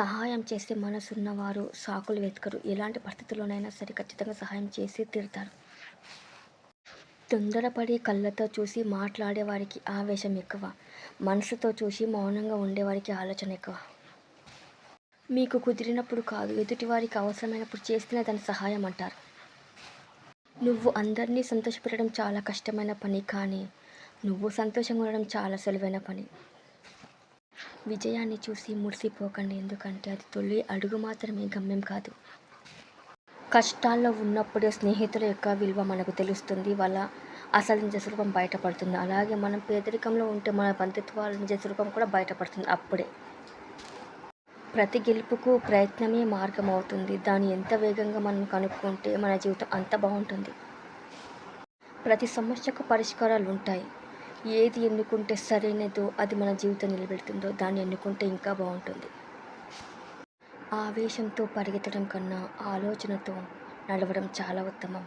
సహాయం చేసే మనసున్నవారు సాకులు వెతకరు. ఎలాంటి పరిస్థితుల్లోనైనా సరే ఖచ్చితంగా సహాయం చేసి తీరుతారు. తొందరపడి కళ్ళతో చూసి మాట్లాడేవారికి ఆవేశం ఎక్కువ. మనసుతో చూసి మౌనంగా ఉండేవారికి ఆలోచన ఎక్కువ. మీకు కుదిరినప్పుడు కాదు ఎదుటివారికి అవసరమైనప్పుడు చేస్తేనే దాని సహాయం అంటారు. నువ్వు అందరినీ సంతోషపెట్టడం చాలా కష్టమైన పని కానీ నువ్వు సంతోషంగా ఉండడం చాలా సులువైన పని. విజయాన్ని చూసి మురిసిపోకండి ఎందుకంటే అది తొలి అడుగు మాత్రమే గమ్యం కాదు. కష్టాల్లో ఉన్నప్పుడే స్నేహితుల యొక్క విలువ మనకు తెలుస్తుంది. వాళ్ళ అసలు నిజ స్వరూపం బయటపడుతుంది. అలాగే మనం పేదరికంలో ఉంటే మన బంధుత్వాల నిజ స్వరూపం కూడా బయటపడుతుంది అప్పుడే. ప్రతి గెలుపుకు ప్రయత్నమే మార్గం అవుతుంది. దాన్ని ఎంత వేగంగా మనం కనుక్కుంటే మన జీవితం అంత బాగుంటుంది ప్రతి సమస్యకు పరిష్కారాలు ఉంటాయి ఏది ఎన్నుకుంటే సరైనదో అది మన జీవితం నిలబెడుతుందో దాన్ని ఎన్నుకుంటే ఇంకా బాగుంటుంది ఆవేశంతో పరిగెత్తడం కన్నా ఆలోచనతో నడవడం చాలా ఉత్తమం.